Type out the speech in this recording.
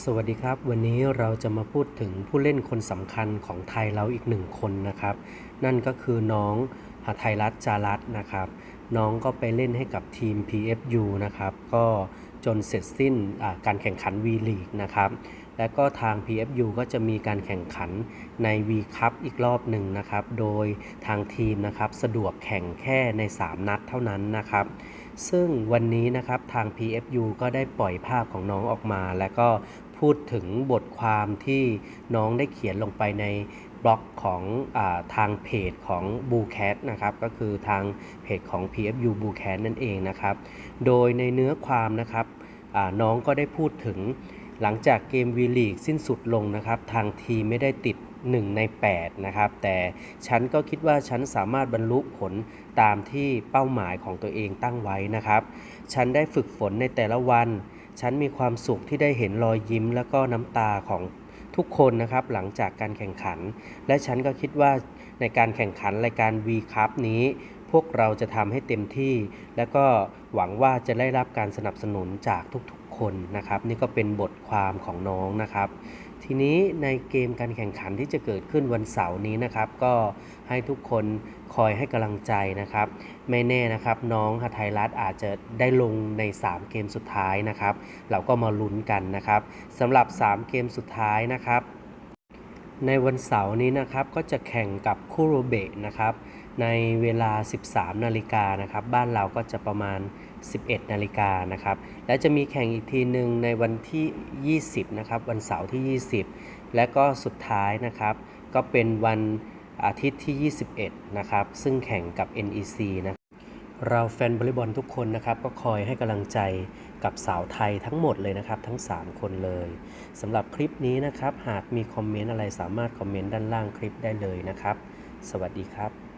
สวัสดีครับ วันนี้เราจะมาพูดถึงผู้เล่นคนสำคัญของไทยเราอีกหนึ่งคนนะครับ นั่นก็คือน้องหทัยรัตน์จารัตนะครับ น้องก็ไปเล่นให้กับทีม PFU นะครับ ก็จนเสร็จสิ้นการแข่งขัน V League นะครับ และก็ทาง PFU ก็จะมีการแข่งขันใน V Cup อีกรอบหนึ่งนะครับ โดยทางทีมนะครับสะดวกแข่งแค่ใน 3 นัดเท่านั้นนะครับ ซึ่งวันนี้นะครับทาง PFU ก็ได้ปล่อยภาพของน้องออกมา แล้วก็พูดถึงบทความที่น้องได้เขียนลงไปในบล็อกของอทางเพจของ b ู c a t นะครับ ก็คือทางเพจของ PFU b ู c a t นั่นเองนะครับ โดยในเนื้อความนะครับน้องก็ได้พูดถึง หลังจากเกมวีลีกสิ้นสุดลงนะครับ ทางทีไม่ได้ติด 1 ใน 8 นะครับ แต่ฉันก็คิดว่าฉันสามารถบรรลุผลตามที่เป้าหมายของตัวเองตั้งไว้นะครับ ฉันได้ฝึกฝนในแต่ละวัน ฉันมีความสุขที่ได้เห็นรอยยิ้ม แล้วก็น้ำตาของทุกคนนะครับหลังจากการแข่งขัน และฉันก็คิดว่าในการแข่งขันรายการ V Cup นี้ พวกเราจะทำให้เต็มที่ และก็หวังว่าจะได้รับการสนับสนุนจากทุก คนนะครับ นี่ก็เป็นบทความของน้องนะครับ ทีนี้ในเกมการแข่งขันที่จะเกิดขึ้นวันเสาร์นี้นะครับ ก็ให้ทุกคนคอยให้กำลังใจนะครับ ไม่แน่นะครับ น้องหทัยรัตอาจจะได้ลงใน 3 เกมสุดท้ายนะครับ เราก็มาลุ้นกันนะครับสำหรับ 3 เกมสุดท้ายนะครับ ในวันเสาร์นี้นะครับก็จะแข่งกับคูโรเบะนะครับในเวลา 13 นาฬิกานะครับบ้านเราก็จะประมาณ 11 นาฬิกานะครับและจะมีแข่งอีกทีหนึ่งในวันที่ 20 นะครับวันเสาร์ที่ 20 และก็สุดท้ายนะครับก็เป็นวันอาทิตย์ที่ 21 นะครับซึ่งแข่งกับ NEC นะ เราแฟนบอลบอลทุกคนนะครับก็คอยให้กำลังใจกับสาวไทยทั้งหมดเลยนะครับ ทั้ง 3 คนเลยสำหรับคลิปนี้นะครับ หากมีคอมเมนต์อะไรสามารถคอมเมนต์ด้านล่างคลิปได้เลยนะครับ สวัสดีครับ